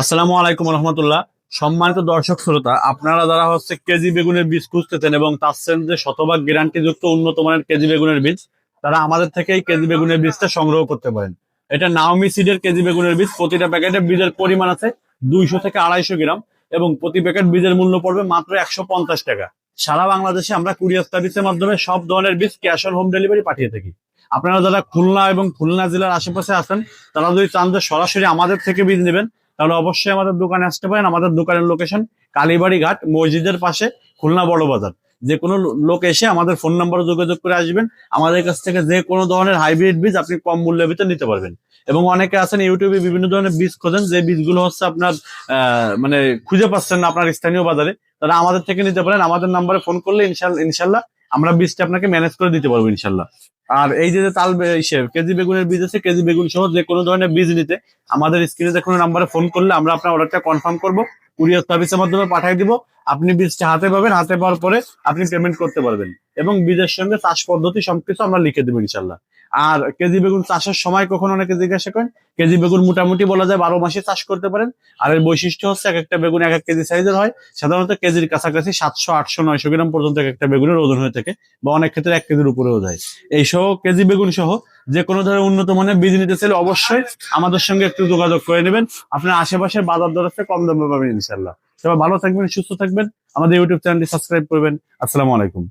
আসসালামু আলাইকুম রহমতুল্লাহ। সম্মানিত দর্শক শ্রোতা, আপনারা যারা হচ্ছে কেজি বেগুনের বীজ খুঁজতেছেন এবং চাচ্ছেন যে শতভাগ গ্যারান্টি যুক্ত উন্নত মানের কেজি বেগুনের বীজ, তারা আমাদের থেকেই কেজি বেগুনের বীজটা সংগ্রহ করতে পারেন। এটা নাওমি সিডের কেজি বেগুনের বীজ, প্রতিটা প্যাকেটে বীজের পরিমাণ আছে দুইশো থেকে আড়াইশো গ্রাম এবং প্রতি প্যাকেট বীজের মূল্য পড়বে মাত্র একশো পঞ্চাশ টাকা। সারা বাংলাদেশে আমরা কুরিয়ার সার্ভিসের মাধ্যমে সব ধরনের বীজ ক্যাশ অন হোম ডেলিভারি পাঠিয়ে থাকি। আপনারা যারা খুলনা এবং খুলনা জেলার আশেপাশে আছেন, তারা যদি চান যে সরাসরি আমাদের থেকে বীজ নেবেন তাহলে অবশ্যই আমাদের দোকানে আসতে পারেন। আমাদের দোকানের লোকেশন কালীবাড়ি ঘাট, মসজিদের পাশে খুলনা বড় বাজার। যে কোনো লোক এসে আমাদের ফোন নাম্বারে যোগাযোগ করে আসবেন। আমাদের কাছ থেকে যে কোনো ধরনের হাইব্রিড বীজ আপনি কম মূল্যের ভিতরে নিতে পারবেন। এবং অনেকে আছেন ইউটিউবে বিভিন্ন ধরনের বীজ খোঁজেন। যে বীজগুলো হচ্ছে আপনার মানে খুঁজে পাচ্ছেন না আপনার স্থানীয় বাজারে, তারা আমাদের থেকে নিতে পারেন। আমাদের নাম্বারে ফোন করলে ইনশাল্লাহ ইনশাল্লাহ আমরা বীজটা আপনাকে ম্যানেজ করে দিতে পারব ইনশাল্লাহ আর এই যে তাল কেজি বেগুনের বীজ আছে, কেজি বেগুন সহ যে কোনো ধরনের বীজ নিতে আমাদের স্ক্রিনে যে কোনো নাম্বারে ফোন করলে আমরা আপনার অর্ডারটা কনফার্ম করব কুরিয়ার সার্ভিসের মাধ্যমে পাঠিয়ে দিব। আপনি বীজটা হাতে পাবেন, হাতে পাওয়ার পরে আপনি পেমেন্ট করতে পারবেন। এবং বীজের সঙ্গে চাষ পদ্ধতি সবকিছু আমরা লিখে দেবো ইনশাল্লাহ আর কেজি বেগুন চাষের সময় কখন অনেকে জিজ্ঞাসা করেন? কেজি বেগুন মোটামুটি বলা যায় বারো মাসে চাষ করতে পারেন। আর এর বৈশিষ্ট্য হচ্ছে এক একটা বেগুন এক এক কেজি সাইজের হয়। সাধারণত কেজির কাছাকাছি সাতশো, আটশো, নয়শো গ্রাম পর্যন্ত এক একটা বেগুনের ওজন হয়ে থাকে বা অনেক ক্ষেত্রে এক কেজির উপরেও যায়। এই সহ কেজি বেগুন সহ যে কোনো ধরনের উন্নত মানের বীজ নিতে চাইলে অবশ্যই আমাদের সঙ্গে একটু যোগাযোগ করে নেবেন। আপনার আশেপাশের বাজার দর থেকে কম দামে পাবেন ইনশাল্লাহ সবাই ভালো থাকবেন, সুস্থ থাকবেন। আমাদের ইউটিউব চ্যানেলটি সাবস্ক্রাইব করবেন। আসসালামু আলাইকুম।